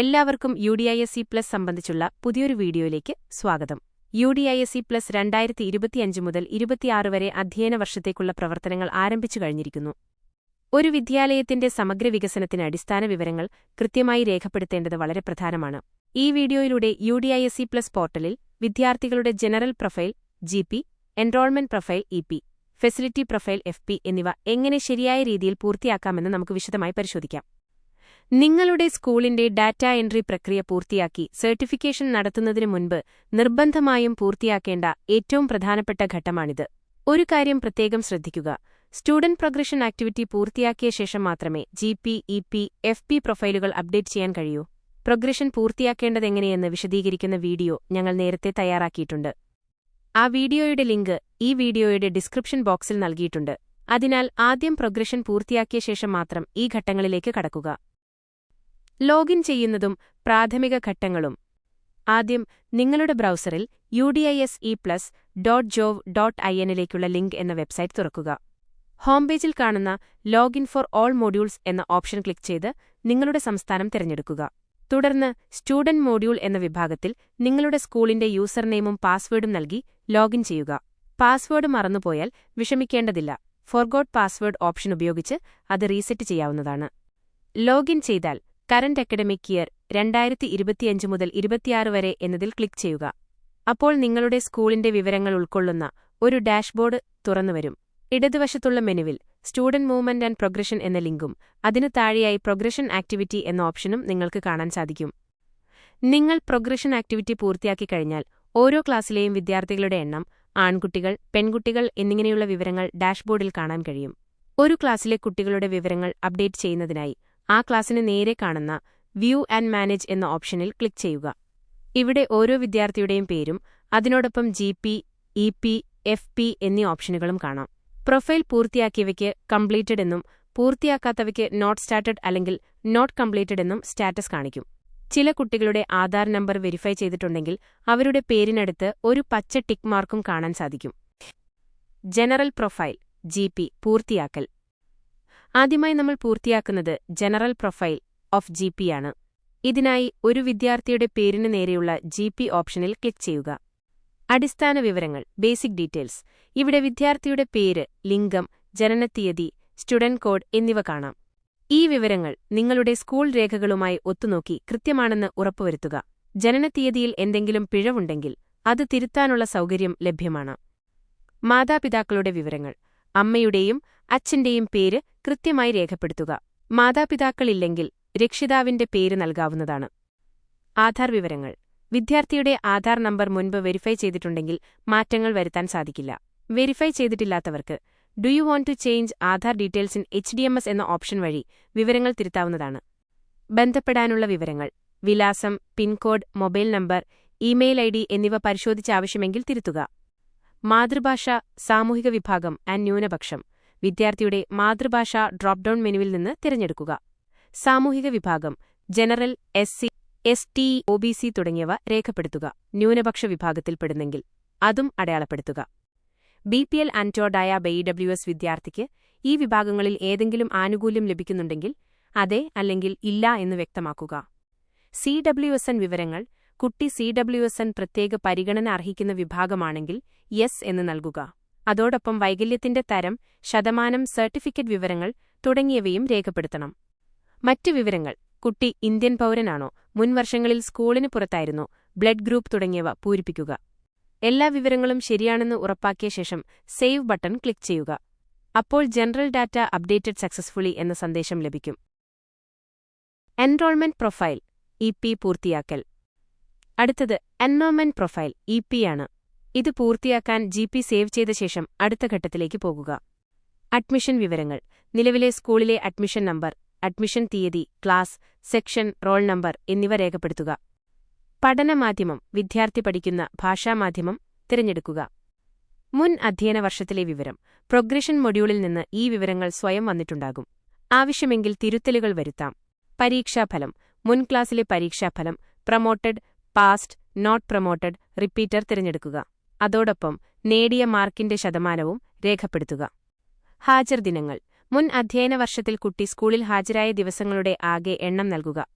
എല്ലാവർക്കും U D I S C plus സംബന്ധിച്ചുള്ള പുതിയൊരു വീഡിയോയിലേക്ക് സ്വാഗതം. U D I S C plus രണ്ടായിരത്തി ഇരുപത്തിയഞ്ച് മുതൽ ഇരുപത്തിയാറ് വരെ അധ്യയന വർഷത്തേക്കുള്ള പ്രവർത്തനങ്ങൾ ആരംഭിച്ചു കഴിഞ്ഞിരിക്കുന്നു. ഒരു വിദ്യാലയത്തിന്റെ സമഗ്ര വികസനത്തിന് അടിസ്ഥാന വിവരങ്ങൾ കൃത്യമായി രേഖപ്പെടുത്തേണ്ടത് വളരെ പ്രധാനമാണ്. ഈ വീഡിയോയിലൂടെ U D I S C plus പോർട്ടലിൽ വിദ്യാർത്ഥികളുടെ general profile G P enrolment profile E P facility profile F P എന്നിവ എങ്ങനെ ശരിയായ രീതിയിൽ പൂർത്തിയാക്കാമെന്ന് നമുക്ക് വിശദമായി പരിശോധിക്കാം. നിങ്ങളുടെ സ്കൂളിന്റെ ഡാറ്റ എൻട്രി പ്രക്രിയ പൂർത്തിയാക്കി സർട്ടിഫിക്കേഷൻ നടത്തുന്നതിന് മുൻപ് നിർബന്ധമായും പൂർത്തിയാക്കേണ്ട ഏറ്റവും പ്രധാനപ്പെട്ട ഘട്ടമാണിത്. ഒരു കാര്യം പ്രത്യേകം ശ്രദ്ധിക്കുക. സ്റ്റുഡന്റ് പ്രൊഗ്രഷൻ ആക്ടിവിറ്റി പൂർത്തിയാക്കിയ ശേഷം മാത്രമേ G P E P F P പ്രൊഫൈലുകൾ അപ്ഡേറ്റ് ചെയ്യാൻ കഴിയൂ. പ്രൊഗ്രഷൻ പൂർത്തിയാക്കേണ്ടതെങ്ങനെയെന്ന് വിശദീകരിക്കുന്ന വീഡിയോ ഞങ്ങൾ നേരത്തെ തയ്യാറാക്കിയിട്ടുണ്ട്. ആ വീഡിയോയുടെ ലിങ്ക് ഈ വീഡിയോയുടെ ഡിസ്ക്രിപ്ഷൻ ബോക്സിൽ നൽകിയിട്ടുണ്ട്. അതിനാൽ ആദ്യം പ്രൊഗ്രഷൻ പൂർത്തിയാക്കിയ ശേഷം മാത്രം ഈ ഘട്ടങ്ങളിലേക്ക് കടക്കുക. ലോഗിൻ ചെയ്യുന്നതും പ്രാഥമിക ഘട്ടങ്ങളും. ആദ്യം നിങ്ങളുടെ ബ്രൗസറിൽ U D I S E plus dot gov dot I എന്നിലേക്കുള്ള link എന്ന വെബ്സൈറ്റ് തുറക്കുക. ഹോം പേജിൽ കാണുന്ന ലോഗിൻ ഫോർ ഓൾ മോഡ്യൂൾസ് എന്ന ഓപ്ഷൻ ക്ലിക്ക് ചെയ്ത് നിങ്ങളുടെ സംസ്ഥാനം തിരഞ്ഞെടുക്കുക. തുടർന്ന് സ്റ്റുഡന്റ് മോഡ്യൂൾ എന്ന വിഭാഗത്തിൽ നിങ്ങളുടെ സ്കൂളിന്റെ യൂസർ നെയിമും പാസ്വേഡും നൽകി ലോഗിൻ ചെയ്യുക. പാസ്വേഡ് മറന്നുപോയാൽ വിഷമിക്കേണ്ടതില്ല. ഫോർഗോട്ട് പാസ്വേഡ് ഓപ്ഷൻ ഉപയോഗിച്ച് അത് റീസെറ്റ് ചെയ്യാവുന്നതാണ്. ലോഗിൻ ചെയ്താൽ കറന്റ് അക്കഡമിക് ഇയർ രണ്ടായിരത്തി ഇരുപത്തിയഞ്ച് മുതൽ ഇരുപത്തിയാറ് വരെ എന്നതിൽ ക്ലിക്ക് ചെയ്യുക. അപ്പോൾ നിങ്ങളുടെ സ്കൂളിന്റെ വിവരങ്ങൾ ഉൾക്കൊള്ളുന്ന ഒരു ഡാഷ്ബോർഡ് തുറന്നുവരും. ഇടതുവശത്തുള്ള മെനുവിൽ സ്റ്റുഡന്റ് മൂവ്മെന്റ് ആൻഡ് പ്രൊഗ്രഷൻ എന്ന ലിങ്കും അതിനു താഴെയായി പ്രൊഗ്രഷൻ ആക്ടിവിറ്റി എന്ന ഓപ്ഷനും നിങ്ങൾക്ക് കാണാൻ സാധിക്കും. നിങ്ങൾ പ്രൊഗ്രഷൻ ആക്ടിവിറ്റി പൂർത്തിയാക്കി കഴിഞ്ഞാൽ ഓരോ ക്ലാസ്സിലെയും വിദ്യാർത്ഥികളുടെ എണ്ണം ആൺകുട്ടികൾ പെൺകുട്ടികൾ എന്നിങ്ങനെയുള്ള വിവരങ്ങൾ ഡാഷ്ബോർഡിൽ കാണാൻ കഴിയും. ഒരു ക്ലാസ്സിലെ കുട്ടികളുടെ വിവരങ്ങൾ അപ്ഡേറ്റ് ചെയ്യുന്നതിനായി ആ ക്ലാസ്സിന് നേരെ കാണുന്ന വ്യൂ ആൻഡ് മാനേജ് എന്ന ഓപ്ഷനിൽ ക്ലിക്ക് ചെയ്യുക. ഇവിടെ ഓരോ വിദ്യാർത്ഥിയുടെയും പേരും അതിനോടൊപ്പം G P E P F P എന്നീ ഓപ്ഷനുകളും കാണാം. പ്രൊഫൈൽ പൂർത്തിയാക്കിയവയ്ക്ക് കംപ്ലീറ്റഡ് എന്നും പൂർത്തിയാക്കാത്തവയ്ക്ക് നോട്ട് സ്റ്റാർട്ടഡ് അല്ലെങ്കിൽ നോട്ട് കംപ്ലീറ്റഡ് എന്നും സ്റ്റാറ്റസ് കാണിക്കും. ചില കുട്ടികളുടെ ആധാർ നമ്പർ വെരിഫൈ ചെയ്തിട്ടുണ്ടെങ്കിൽ അവരുടെ പേരിനടുത്ത് ഒരു പച്ച ടിക്ക് മാർക്കും കാണാൻ സാധിക്കും. ജനറൽ പ്രൊഫൈൽ ജി പൂർത്തിയാക്കൽ. ആദ്യമായി നമ്മൾ പൂർത്തിയാക്കുന്നത് ജനറൽ പ്രൊഫൈൽ ഓഫ് ജി ആണ്. ഇതിനായി ഒരു വിദ്യാർത്ഥിയുടെ പേരിന് നേരെയുള്ള ജി ഓപ്ഷനിൽ ക്ലിക്ക് ചെയ്യുക. അടിസ്ഥാന വിവരങ്ങൾ ബേസിക് ഡീറ്റെയിൽസ് ഇവിടെ വിദ്യാർത്ഥിയുടെ പേര് ലിംഗം ജനനത്തീയതി സ്റ്റുഡന്റ് കോഡ് എന്നിവ കാണാം. ഈ വിവരങ്ങൾ നിങ്ങളുടെ സ്കൂൾ രേഖകളുമായി ഒത്തുനോക്കി കൃത്യമാണെന്ന് ഉറപ്പുവരുത്തുക. ജനനത്തീയതിയിൽ എന്തെങ്കിലും പിഴവുണ്ടെങ്കിൽ അത് തിരുത്താനുള്ള സൗകര്യം ലഭ്യമാണ്. മാതാപിതാക്കളുടെ വിവരങ്ങൾ അമ്മയുടെയും അച്ഛന്റെയും പേര് കൃത്യമായി രേഖപ്പെടുത്തുക. മാതാപിതാക്കളില്ലെങ്കിൽ രക്ഷിതാവിന്റെ പേര് നൽകാവുന്നതാണ്. ആധാർ വിവരങ്ങൾ. വിദ്യാർത്ഥിയുടെ ആധാർ നമ്പർ മുൻപ് വെരിഫൈ ചെയ്തിട്ടുണ്ടെങ്കിൽ മാറ്റങ്ങൾ വരുത്താൻ സാധിക്കില്ല. Verify ചെയ്തിട്ടില്ലാത്തവർക്ക് do you want to change Aadhaar details in H D M S എന്ന ഓപ്ഷൻ വഴി വിവരങ്ങൾ തിരുത്താവുന്നതാണ്. ബന്ധപ്പെടാനുള്ള വിവരങ്ങൾ. വിലാസം pincode mobile number email I D എന്നിവ പരിശോധിച്ച് ആവശ്യമെങ്കിൽ തിരുത്തുക. മാതൃഭാഷ സാമൂഹിക വിഭാഗം ആൻഡ് ന്യൂനപക്ഷം. വിദ്യാർത്ഥിയുടെ മാതൃഭാഷ ഡ്രോപ്പ് ഡൌൺ മെനുവിൽ നിന്ന് തിരഞ്ഞെടുക്കുക. സാമൂഹിക വിഭാഗം general S C S T O B C തുടങ്ങിയവ രേഖപ്പെടുത്തുക. ന്യൂനപക്ഷ വിഭാഗത്തിൽപ്പെടുന്നെങ്കിൽ അതും അടയാളപ്പെടുത്തുക. B P L Antyodaya W S വിദ്യാർത്ഥിക്ക് ഈ വിഭാഗങ്ങളിൽ ഏതെങ്കിലും ആനുകൂല്യം ലഭിക്കുന്നുണ്ടെങ്കിൽ അതെ അല്ലെങ്കിൽ ഇല്ല എന്ന് വ്യക്തമാക്കുക. സി ഡബ്ല്യു എസ് എൻ വിവരങ്ങൾ കുട്ടി സി ഡബ്ല്യു എസ് എൻ പ്രത്യേക പരിഗണന അർഹിക്കുന്ന വിഭാഗമാണെങ്കിൽ യെസ് എന്ന് നൽകുക. അതോടൊപ്പം വൈകല്യത്തിന്റെ തരം ശതമാനം സർട്ടിഫിക്കറ്റ് വിവരങ്ങൾ തുടങ്ങിയവയും രേഖപ്പെടുത്തണം. മറ്റു വിവരങ്ങൾ. കുട്ടി ഇന്ത്യൻ പൗരനാണോ? മുൻവർഷങ്ങളിൽ സ്കൂളിന് പുറത്തായിരുന്നു. ബ്ലഡ് ഗ്രൂപ്പ് തുടങ്ങിയവ പൂരിപ്പിക്കുക. എല്ലാ വിവരങ്ങളും ശരിയാണെന്ന് ഉറപ്പാക്കിയ ശേഷം സേവ് ബട്ടൺ ക്ലിക്ക് ചെയ്യുക. അപ്പോൾ ജനറൽ ഡാറ്റ അപ്ഡേറ്റഡ് സക്സസ്ഫുള്ളി എന്ന സന്ദേശം ലഭിക്കും. Enrolment profile. ഇ പി പൂർത്തിയാക്കൽ. അടുത്തത് എൻറോൾമെന്റ് പ്രൊഫൈൽ. ഇ പി ആണ്. ഇത് പൂർത്തിയാക്കാൻ ജി പി സേവ് ചെയ്ത ശേഷം അടുത്ത ഘട്ടത്തിലേക്ക് പോകുക. അഡ്മിഷൻ വിവരങ്ങൾ. നിലവിലെ സ്കൂളിലെ അഡ്മിഷൻ നമ്പർ അഡ്മിഷൻ തീയതി ക്ലാസ് സെക്ഷൻ റോൾ നമ്പർ എന്നിവ രേഖപ്പെടുത്തുക. പഠനമാധ്യമം വിദ്യാർത്ഥി പഠിക്കുന്ന ഭാഷാമാധ്യമം തിരഞ്ഞെടുക്കുക. മുൻ അധ്യയന വർഷത്തിലെ വിവരം. പ്രൊഗ്രഷൻ മൊഡ്യൂളിൽ നിന്ന് ഈ വിവരങ്ങൾ സ്വയം വന്നിട്ടുണ്ടാകും. ആവശ്യമെങ്കിൽ തിരുത്തലുകൾ വരുത്താം. പരീക്ഷാഫലം മുൻ ക്ലാസ്സിലെ പരീക്ഷാഫലം promoted passed not promoted repeater തിരഞ്ഞെടുക്കുക. അതോടൊപ്പം നേടിയ മാർക്കിന്റെ ശതമാനവും രേഖപ്പെടുത്തുക. ഹാജർ ദിനങ്ങൾ. മുൻ അധ്യയന വർഷത്തിൽ കുട്ടി സ്കൂളിൽ ഹാജരായ ദിവസങ്ങളുടെ ആകെ എണ്ണം നൽകുക.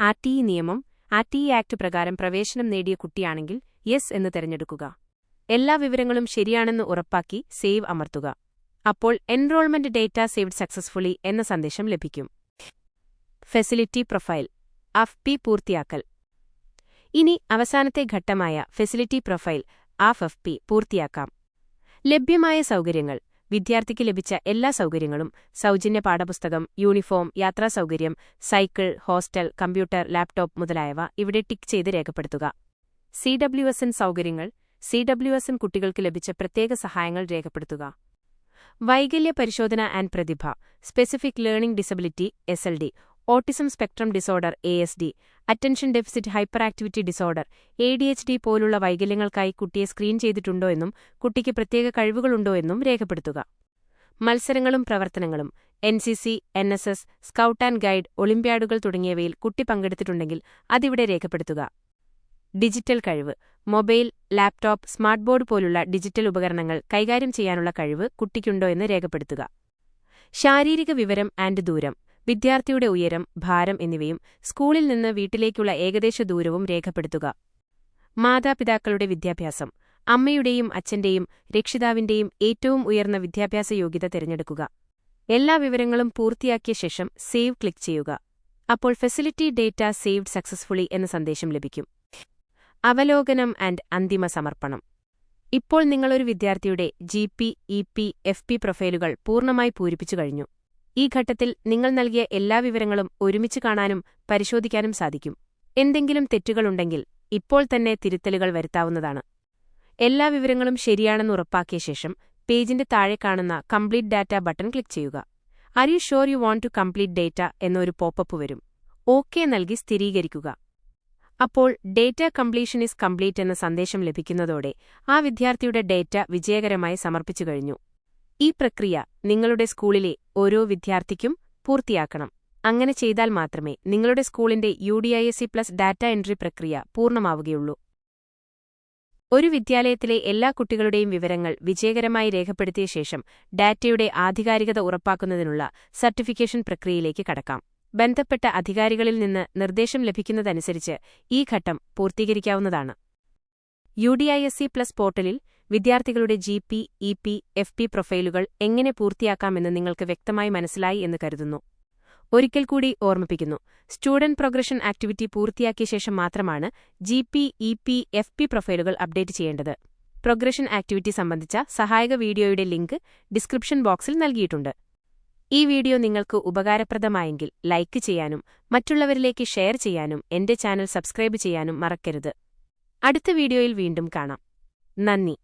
ആർ ടി നിയമം ആ ടി ആക്ട് പ്രകാരം പ്രവേശനം നേടിയ കുട്ടിയാണെങ്കിൽ യെസ് എന്ന് തിരഞ്ഞെടുക്കുക. എല്ലാ വിവരങ്ങളും ശരിയാണെന്ന് ഉറപ്പാക്കി സേവ് അമർത്തുക. അപ്പോൾ എൻറോൾമെന്റ് ഡേറ്റ സേവ്ഡ് സക്സസ്ഫുള്ളി എന്ന സന്ദേശം ലഭിക്കും. Facility profile. അഫ് പി പൂർത്തിയാക്കൽ. ഇനി അവസാനത്തെ ഘട്ടമായ facility profile of F P പൂർത്തിയാക്കാം. ലഭ്യമായ സൗകര്യങ്ങൾ. വിദ്യാർത്ഥിക്ക് ലഭിച്ച എല്ലാ സൗകര്യങ്ങളും സൗജന്യ പാഠപുസ്തകം യൂണിഫോം യാത്രാസൗകര്യം സൈക്കിൾ ഹോസ്റ്റൽ കമ്പ്യൂട്ടർ ലാപ്ടോപ്പ് മുതലായവ ഇവിടെ ടിക്ക് ചെയ്ത് രേഖപ്പെടുത്തുക. സി ഡബ്ല്യു എസ് എൻ സൗകര്യങ്ങൾ. സി ഡബ്ല്യു എസ് എൻ കുട്ടികൾക്ക് ലഭിച്ച പ്രത്യേക സഹായങ്ങൾ രേഖപ്പെടുത്തുക. വൈകല്യ പരിശോധന and Prathibha. Specific learning disability S L D autism spectrum disorder A S D attention deficit activity disorder A D H D പോലുള്ള വൈകല്യങ്ങൾക്കായി കുട്ടിയെ സ്ക്രീൻ ചെയ്തിട്ടുണ്ടോ എന്നും കുട്ടിക്ക് പ്രത്യേക കഴിവുകളുണ്ടോ എന്നും രേഖപ്പെടുത്തുക. മത്സരങ്ങളും പ്രവർത്തനങ്ങളും N C C N S S scout and guide ഒളിമ്പ്യാഡുകൾ തുടങ്ങിയവയിൽ കുട്ടി പങ്കെടുത്തിട്ടുണ്ടെങ്കിൽ അതിവിടെ രേഖപ്പെടുത്തുക. ഡിജിറ്റൽ കഴിവ് മൊബൈൽ ലാപ്ടോപ്പ് സ്മാർട്ട് ബോർഡ് പോലുള്ള ഡിജിറ്റൽ ഉപകരണങ്ങൾ കൈകാര്യം ചെയ്യാനുള്ള കഴിവ് കുട്ടിക്കുണ്ടോ എന്ന് രേഖപ്പെടുത്തുക. ശാരീരിക വിവരം ആൻഡ് ദൂരം വിദ്യാർത്ഥിയുടെ ഉയരം ഭാരം എന്നിവയും സ്കൂളിൽ നിന്ന് വീട്ടിലേക്കുള്ള ഏകദേശ ദൂരവും രേഖപ്പെടുത്തുക. മാതാപിതാക്കളുടെ വിദ്യാഭ്യാസം. അമ്മയുടെയും അച്ഛന്റെയും രക്ഷിതാവിന്റെയും ഏറ്റവും ഉയർന്ന വിദ്യാഭ്യാസ യോഗ്യത തിരഞ്ഞെടുക്കുക. എല്ലാ വിവരങ്ങളും പൂർത്തിയാക്കിയ ശേഷം സേവ് ക്ലിക്ക് ചെയ്യുക. അപ്പോൾ ഫെസിലിറ്റി ഡേറ്റ സേവ്ഡ് സക്സസ്ഫുള്ളി എന്ന സന്ദേശം ലഭിക്കും. അവലോകനം ആൻഡ് അന്തിമ സമർപ്പണം. ഇപ്പോൾ നിങ്ങളൊരു വിദ്യാർത്ഥിയുടെ G P E P F P പ്രൊഫൈലുകൾ പൂർണമായി പൂരിപ്പിച്ചു കഴിഞ്ഞു. ഈ ഘട്ടത്തിൽ നിങ്ങൾ നൽകിയ എല്ലാ വിവരങ്ങളും ഒരുമിച്ച് കാണാനും പരിശോധിക്കാനും സാധിക്കും. എന്തെങ്കിലും തെറ്റുകളുണ്ടെങ്കിൽ ഇപ്പോൾ തന്നെ തിരുത്തലുകൾ വരുത്താവുന്നതാണ്. എല്ലാ വിവരങ്ങളും ശരിയാണെന്ന് ഉറപ്പാക്കിയ ശേഷം പേജിന്റെ താഴെ കാണുന്ന കംപ്ലീറ്റ് ഡാറ്റ ബട്ടൺ ക്ലിക്ക് ചെയ്യുക. Are you sure you want to complete data എന്നൊരു പോപ്പപ്പ് വരും. ഓക്കെ നൽകി സ്ഥിരീകരിക്കുക. അപ്പോൾ ഡേറ്റ കംപ്ലീഷൻ ഇസ് കംപ്ലീറ്റ് എന്ന സന്ദേശം ലഭിക്കുന്നതോടെ ആ വിദ്യാർത്ഥിയുടെ ഡേറ്റ വിജയകരമായി സമർപ്പിച്ചു കഴിഞ്ഞു. ഈ പ്രക്രിയ നിങ്ങളുടെ സ്കൂളിലെ ഓരോ വിദ്യാർത്ഥിക്കും പൂർത്തിയാക്കണം. അങ്ങനെ ചെയ്താൽ മാത്രമേ നിങ്ങളുടെ സ്കൂളിന്റെ U D I S C plus data entry പ്രക്രിയ പൂർണമാവുകയുള്ളൂ. ഒരു വിദ്യാലയത്തിലെ എല്ലാ കുട്ടികളുടെയും വിവരങ്ങൾ വിജയകരമായി രേഖപ്പെടുത്തിയ ശേഷം ഡാറ്റയുടെ ആധികാരികത ഉറപ്പാക്കുന്നതിനുള്ള സർട്ടിഫിക്കേഷൻ പ്രക്രിയയിലേക്ക് കടക്കാം. ബന്ധപ്പെട്ട അധികാരികളിൽ നിന്ന് നിർദ്ദേശം ലഭിക്കുന്നതനുസരിച്ച് ഈ ഘട്ടം പൂർത്തീകരിക്കാവുന്നതാണ്. U D I S C plus പോർട്ടലിൽ വിദ്യാർത്ഥികളുടെ G P E P F P പ്രൊഫൈലുകൾ എങ്ങനെ പൂർത്തിയാക്കാമെന്ന് നിങ്ങൾക്ക് വ്യക്തമായി മനസ്സിലായി എന്ന് കരുതുന്നു. ഒരിക്കൽ കൂടി ഓർമ്മിപ്പിക്കുന്നു സ്റ്റുഡന്റ് പ്രോഗ്രഷൻ ആക്ടിവിറ്റി പൂർത്തിയാക്കിയ ശേഷം മാത്രമാണ് G P E P F P പ്രൊഫൈലുകൾ അപ്ഡേറ്റ് ചെയ്യേണ്ടത്. പ്രോഗ്രഷൻ ആക്ടിവിറ്റി സംബന്ധിച്ച സഹായക വീഡിയോയുടെ ലിങ്ക് ഡിസ്ക്രിപ്ഷൻ ബോക്സിൽ നൽകിയിട്ടുണ്ട്. ഈ വീഡിയോ നിങ്ങൾക്ക് ഉപകാരപ്രദമായെങ്കിൽ ലൈക്ക് ചെയ്യാനും മറ്റുള്ളവരിലേക്ക് ഷെയർ ചെയ്യാനും എന്റെ ചാനൽ സബ്സ്ക്രൈബ് ചെയ്യാനും മറക്കരുത്. അടുത്ത വീഡിയോയിൽ വീണ്ടും കാണാം. നന്ദി.